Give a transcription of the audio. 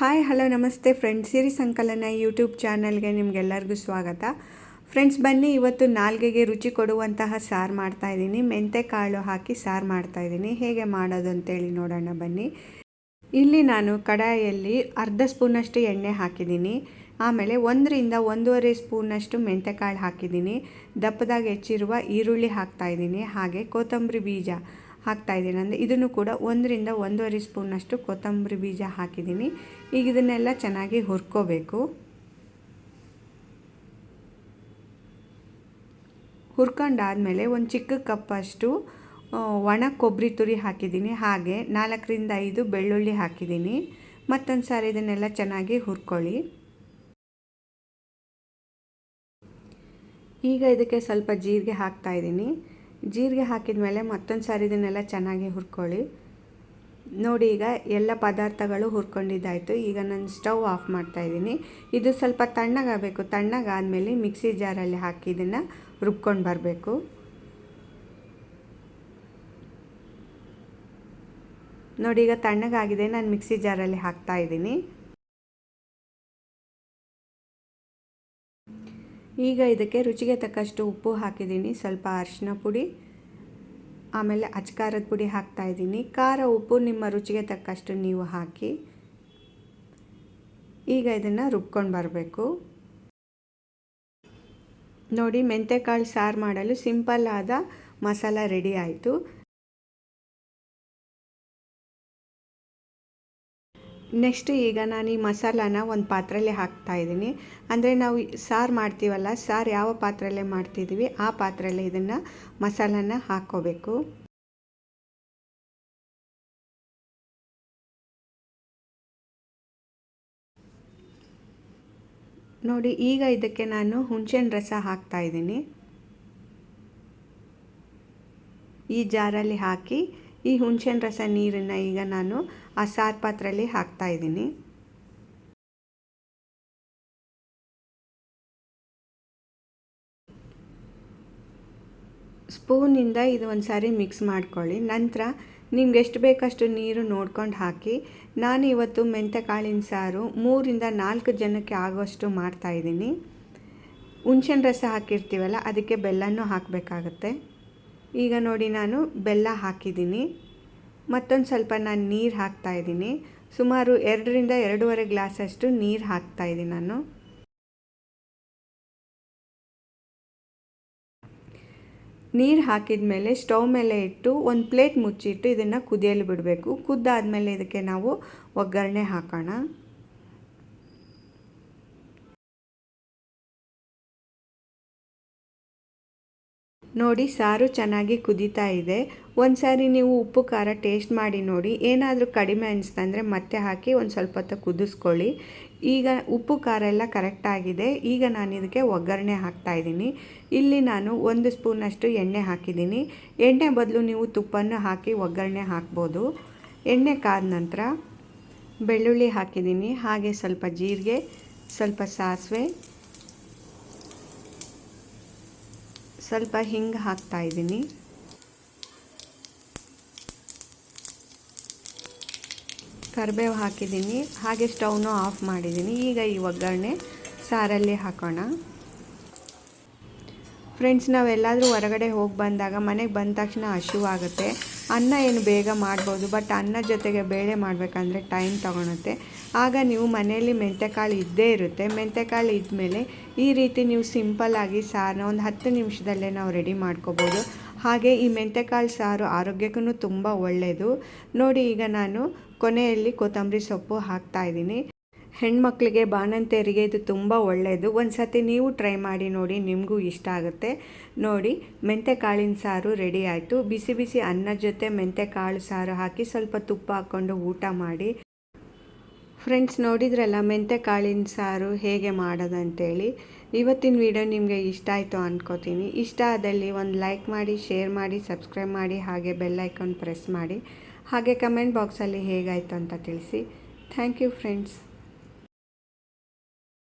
Hi, hello, ನಮಸ್ತೆ friends Siri Sankalana YouTube ಚಾನಲ್ಗೆ ನಿಮಗೆಲ್ಲರಿಗೂ ಸ್ವಾಗತ. ಫ್ರೆಂಡ್ಸ್ ಬನ್ನಿ, ಇವತ್ತು ನಾಲ್ಗೆಗೆ ರುಚಿ ಕೊಡುವಂತಹ ಸಾರು ಮಾಡ್ತಾಯಿದ್ದೀನಿ ಮೆಂತೆ ಕಾಳು ಹಾಕಿ ಸಾರು ಮಾಡ್ತಾಯಿದ್ದೀನಿ ಹೇಗೆ ಮಾಡೋದು ಅಂತೇಳಿ ನೋಡೋಣ ಬನ್ನಿ. ಇಲ್ಲಿ ನಾನು ಕಡಾಯಲ್ಲಿ ಅರ್ಧ ಸ್ಪೂನಷ್ಟು ಎಣ್ಣೆ ಹಾಕಿದ್ದೀನಿ. ಆಮೇಲೆ ಒಂದರಿಂದ ಒಂದೂವರೆ ಸ್ಪೂನಷ್ಟು ಮೆಂತೆಕಾಳು ಹಾಕಿದ್ದೀನಿ. ದಪ್ಪದಾಗ ಹೆಚ್ಚಿರುವ ಈರುಳ್ಳಿ ಹಾಕ್ತಾಯಿದ್ದೀನಿ ಹಾಗೆ ಕೊತ್ತಂಬರಿ ಬೀಜ ಹಾಕ್ತಾಯಿದ್ದೀನಿ ಅಂದರೆ ಇದನ್ನು ಕೂಡ ಒಂದರಿಂದ ಒಂದೂವರೆ ಸ್ಪೂನಷ್ಟು ಕೊತ್ತಂಬರಿ ಬೀಜ ಹಾಕಿದ್ದೀನಿ. ಈಗ ಇದನ್ನೆಲ್ಲ ಚೆನ್ನಾಗಿ ಹುರ್ಕೋಬೇಕು. ಹುರ್ಕೊಂಡಾದಮೇಲೆ ಒಂದು ಚಿಕ್ಕ ಕಪ್ಪಷ್ಟು ಒಣ ಕೊಬ್ಬರಿ ತುರಿ ಹಾಕಿದ್ದೀನಿ. ಹಾಗೆ ನಾಲ್ಕರಿಂದ ಐದು ಬೆಳ್ಳುಳ್ಳಿ ಹಾಕಿದ್ದೀನಿ. ಮತ್ತೊಂದು ಸಾರಿ ಇದನ್ನೆಲ್ಲ ಚೆನ್ನಾಗಿ ಹುರ್ಕೊಳ್ಳಿ. ಈಗ ಇದಕ್ಕೆ ಸ್ವಲ್ಪ ಜೀರಿಗೆ ಹಾಕ್ತಾಯಿದ್ದೀನಿ ಜೀರಿಗೆ ಹಾಕಿದ ಮೇಲೆ ಮತ್ತೊಂದು ಸಾರಿ ಇದನ್ನೆಲ್ಲ ಚೆನ್ನಾಗಿ ಹುರ್ಕೊಳ್ಳಿ. ನೋಡಿ ಈಗ ಎಲ್ಲ ಪದಾರ್ಥಗಳು ಹುರ್ಕೊಂಡಿದ್ದಾಯಿತು. ಈಗ ನಾನು ಸ್ಟವ್ ಆಫ್ ಮಾಡ್ತಾಯಿದ್ದೀನಿ ಇದು ಸ್ವಲ್ಪ ತಣ್ಣಗಾಗಬೇಕು. ತಣ್ಣಗಾದಮೇಲೆ ಮಿಕ್ಸಿ ಜಾರಲ್ಲಿ ಹಾಕಿ ಇದನ್ನು ರುಬ್ಕೊಂಡು ಬರಬೇಕು. ನೋಡಿ ಈಗ ತಣ್ಣಗಾಗಿದೆ. ನಾನು ಮಿಕ್ಸಿ ಜಾರಲ್ಲಿ ಹಾಕ್ತಾ ಈಗ ಇದಕ್ಕೆ ರುಚಿಗೆ ತಕ್ಕಷ್ಟು ಉಪ್ಪು ಹಾಕಿದ್ದೀನಿ. ಸ್ವಲ್ಪ ಅರಿಶಿನ ಪುಡಿ, ಆಮೇಲೆ ಅಚ್ಕಾರದ ಪುಡಿ ಹಾಕ್ತಾ ಇದ್ದೀನಿ. ಖಾರ ಉಪ್ಪು ನಿಮ್ಮ ರುಚಿಗೆ ತಕ್ಕಷ್ಟು ನೀವು ಹಾಕಿ. ಈಗ ಇದನ್ನು ರುಬ್ಕೊಂಡು ಬರಬೇಕು. ನೋಡಿ, ಮೆಂತೆಕಾಳು ಸಾರು ಮಾಡಲು ಸಿಂಪಲ್ ಆದ ಮಸಾಲ ರೆಡಿ ಆಯಿತು. ನೆಕ್ಸ್ಟ್ ಈಗ ನಾನು ಈ ಮಸಾಲಾನ ಒಂದು ಪಾತ್ರೆಯಲ್ಲಿ ಹಾಕ್ತಾ ಇದ್ದೀನಿ. ಅಂದರೆ ನಾವು ಸಾರು ಮಾಡ್ತೀವಲ್ಲ, ಸಾರು ಯಾವ ಪಾತ್ರೆಯಲ್ಲೇ ಮಾಡ್ತಿದ್ದೀವಿ ಆ ಪಾತ್ರೆಯಲ್ಲೇ ಇದನ್ನು ಮಸಾಲಾನ ಹಾಕ್ಕೋಬೇಕು ನೋಡಿ, ಈಗ ಇದಕ್ಕೆ ನಾನು ಹುಣಸೆಹಣ್ಣು ರಸ ಹಾಕ್ತಾ ಇದ್ದೀನಿ. ಈ ಜಾರಲ್ಲಿ ಹಾಕಿ ಈ ಹುಣಸೆಹಣ್ಣು ರಸ ನೀರನ್ನು ಈಗ ನಾನು ಆ ಸಾರು ಪಾತ್ರೆಯಲ್ಲಿ ಹಾಕ್ತಾ ಇದ್ದೀನಿ. ಸ್ಪೂನಿಂದ ಇದು ಒಂದು ಸಾರಿ ಮಿಕ್ಸ್ ಮಾಡ್ಕೊಳ್ಳಿ. ನಂತರ ನಿಮ್ಗೆ ಎಷ್ಟು ಬೇಕಷ್ಟು ನೀರು ನೋಡ್ಕೊಂಡು ಹಾಕಿ. ನಾನು ಇವತ್ತು ಮೆಂತೆಕಾಳಿನ ಸಾರು ಮೂರಿಂದ ನಾಲ್ಕು ಜನಕ್ಕೆ ಆಗೋಷ್ಟು ಮಾಡ್ತಾಯಿದ್ದೀನಿ ಹುಣ್ಸೆಹಣ್ಣು ರಸ ಹಾಕಿರ್ತೀವಲ್ಲ, ಅದಕ್ಕೆ ಬೆಲ್ಲನೂ ಹಾಕಬೇಕಾಗತ್ತೆ. ಈಗ ನೋಡಿ ನಾನು ಬೆಲ್ಲ ಹಾಕಿದ್ದೀನಿ. ಮತ್ತೊಂದು ಸ್ವಲ್ಪ ನಾನು ನೀರು ಹಾಕ್ತಾಯಿದ್ದೀನಿ ಸುಮಾರು ಎರಡರಿಂದ ಎರಡೂವರೆ ಗ್ಲಾಸಷ್ಟು ನೀರು ಹಾಕ್ತಾಯಿದ್ದೀನಿ ನಾನು. ನೀರು ಹಾಕಿದ ಮೇಲೆ ಸ್ಟವ್ ಮೇಲೆ ಇಟ್ಟು ಒಂದು ಪ್ಲೇಟ್ ಮುಚ್ಚಿಟ್ಟು ಇದನ್ನು ಕುದಿಯಲು ಬಿಡಬೇಕು. ಕುದ್ದಾದಮೇಲೆ ಇದಕ್ಕೆ ನಾವು ಒಗ್ಗರಣೆ ಹಾಕೋಣ. ನೋಡಿ, ಸಾರು ಚೆನ್ನಾಗಿ ಕುದೀತಾ ಇದೆ. ಒಂದು ಸಾರಿ ನೀವು ಉಪ್ಪು, ಖಾರ ಟೇಸ್ಟ್ ಮಾಡಿ ನೋಡಿ. ಏನಾದರೂ ಕಡಿಮೆ ಅನಿಸ್ತಂದರೆ ಮತ್ತೆ ಹಾಕಿ ಒಂದು ಸ್ವಲ್ಪ ಹೊತ್ತು ಕುದಿಸ್ಕೊಳ್ಳಿ. ಈಗ ಉಪ್ಪು, ಖಾರ ಎಲ್ಲ ಕರೆಕ್ಟಾಗಿದೆ ಈಗ ನಾನು ಇದಕ್ಕೆ ಒಗ್ಗರಣೆ ಹಾಕ್ತಾಯಿದ್ದೀನಿ ಇಲ್ಲಿ ನಾನು ಒಂದು ಸ್ಪೂನಷ್ಟು ಎಣ್ಣೆ ಹಾಕಿದ್ದೀನಿ. ಎಣ್ಣೆ ಬದಲು ನೀವು ತುಪ್ಪನ್ನು ಹಾಕಿ ಒಗ್ಗರಣೆ ಹಾಕ್ಬೋದು. ಎಣ್ಣೆ ಕಾದ ನಂತರ ಬೆಳ್ಳುಳ್ಳಿ ಹಾಕಿದ್ದೀನಿ. ಹಾಗೆ ಸ್ವಲ್ಪ ಜೀರಿಗೆ, ಸ್ವಲ್ಪ ಸಾಸಿವೆ ಸ್ವಲ್ಪ ಹಿಂಗೆ ಹಾಕ್ತಾ ಇದ್ದೀನಿ. ಕರಿಬೇವು ಹಾಕಿದ್ದೀನಿ. ಹಾಗೆ ಸ್ಟೌನು ಆಫ್ ಮಾಡಿದ್ದೀನಿ. ಈಗ ಈ ಒಗ್ಗರಣೆ ಸಾರಲ್ಲಿ ಹಾಕೋಣ. ಫ್ರೆಂಡ್ಸ್ ನಾವೆಲ್ಲಾದರೂ ಹೊರಗಡೆ ಹೋಗಿ ಬಂದಾಗ ಮನೆಗೆ ಬಂದ ತಕ್ಷಣ ಹಸಿವಾಗುತ್ತೆ ಅನ್ನ ಏನು ಬೇಗ ಮಾಡ್ಬೋದು ಬಟ್ ಅನ್ನ ಜೊತೆಗೆ ಬೇಳೆ ಮಾಡಬೇಕಂದ್ರೆ ಟೈಮ್ ತೊಗೊಳುತ್ತೆ. ಆಗ ನೀವು ಮನೆಯಲ್ಲಿ ಮೆಂತೆಕಾಳು ಇದ್ದೇ ಇರುತ್ತೆ. ಮೆಂತೆಕಾಳು ಇದ್ಮೇಲೆ ಈ ರೀತಿ ನೀವು ಸಿಂಪಲ್ಲಾಗಿ ಸಾರನ್ನ ಒಂದು ಹತ್ತು ನಿಮಿಷದಲ್ಲೇ ನಾವು ರೆಡಿ ಮಾಡ್ಕೋಬೋದು. ಹಾಗೆ ಈ ಮೆಂತೆಕಾಳು ಸಾರು ಆರೋಗ್ಯಕ್ಕೂ ತುಂಬ ಒಳ್ಳೆಯದು ನೋಡಿ ಈಗ ನಾನು ಕೊನೆಯಲ್ಲಿ ಕೊತ್ತಂಬರಿ ಸೊಪ್ಪು ಹಾಕ್ತಾಯಿದ್ದೀನಿ ಹೆಣ್ಮಕ್ಳಿಗೆ ಬಾಣಂತಿಯರಿಗೆ ಇದು ತುಂಬ ಒಳ್ಳೆಯದು ಒಂದು ಸತಿ ನೀವು ಟ್ರೈ ಮಾಡಿ ನೋಡಿ, ನಿಮಗೂ ಇಷ್ಟ ಆಗುತ್ತೆ. ನೋಡಿ ಮೆಂತೆ ಕಾಳಿನ ಸಾರು ರೆಡಿ ಆಯಿತು. ಬಿಸಿ ಬಿಸಿ ಅನ್ನ ಜೊತೆ ಮೆಂತೆ ಕಾಳು ಸಾರು ಹಾಕಿ ಸ್ವಲ್ಪ ತುಪ್ಪ ಹಾಕ್ಕೊಂಡು ಊಟ ಮಾಡಿ. ಫ್ರೆಂಡ್ಸ್ ನೋಡಿದ್ರಲ್ಲ ಮೆಂತೆ ಕಾಳಿನ ಸಾರು ಹೇಗೆ ಮಾಡೋದಂತೇಳಿ. ಇವತ್ತಿನ ವಿಡಿಯೋ ನಿಮಗೆ ಇಷ್ಟ ಆಯಿತು ಅಂದ್ಕೋತೀನಿ ಇಷ್ಟ ಆದಲ್ಲಿ ಒಂದು ಲೈಕ್ ಮಾಡಿ ಶೇರ್ ಮಾಡಿ ಸಬ್ಸ್ಕ್ರೈಬ್ ಮಾಡಿ, ಹಾಗೆ ಬೆಲ್ ಐಕಾನ್ ಪ್ರೆಸ್ ಮಾಡಿ. ಹಾಗೆ ಕಮೆಂಟ್ ಬಾಕ್ಸಲ್ಲಿ ಹೇಗಾಯಿತು ಅಂತ ತಿಳಿಸಿ. Thank you friends